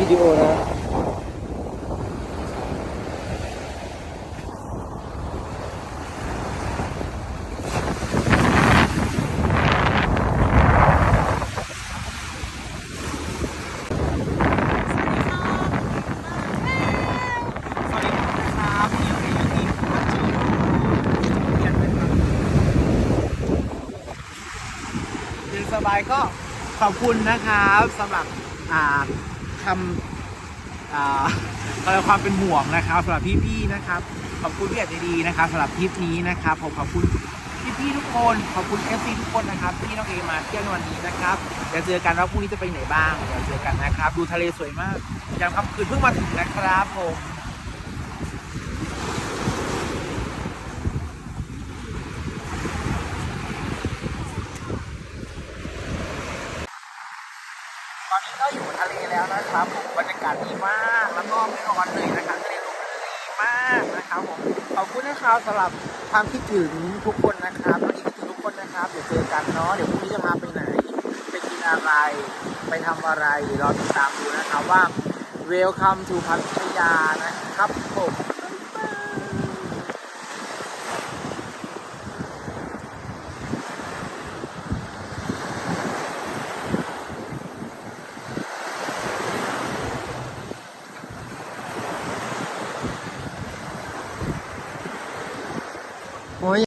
วิดีโอนะสวัสดีครับนี่คือทีมพัชจูเรียนเป็นครับเรียนสบายก็ขอบคุณนะครับสำหรับอ่า ทำอะไรความเป็นห่วงนะครับสำหรับพี่ๆนะครับ ขอบคุณพี่อาจดีนะครับสำหรับทริปนี้นะครับผมขอบคุณพี่ๆทุกคนขอบคุณเอฟซีทุกคนนะครับที่น้องเอมาเที่ยวในวันนี้นะครับเดี๋ยวเจอกันว่าพรุ่งนี้จะไปไหนบ้างเดี๋ยวเจอกันนะครับ ดูทะเลสวยมากยามค่ำคืนเพิ่งมาถึงนะครับผม ตอนนี้ก็อยู่ทะเลแล้วนะครับผมบรรยากาศดีมากแล้วก็ไม่ร้อนเลยนะครับทะเลลมดีมากนะครับผมขอบคุณนะครับสำหรับความคิดถึงทุกคนนะครับแล้วอีกคิดถึงทุกคนนะครับเดี๋ยวเจอกันเนาะเดี๋ยวพรุ่งนี้จะพาไปไหนไปกินอะไร ไปทำอะไรรอติดตามดูนะครับว่า Welcome to พัทยานะครับผม போய்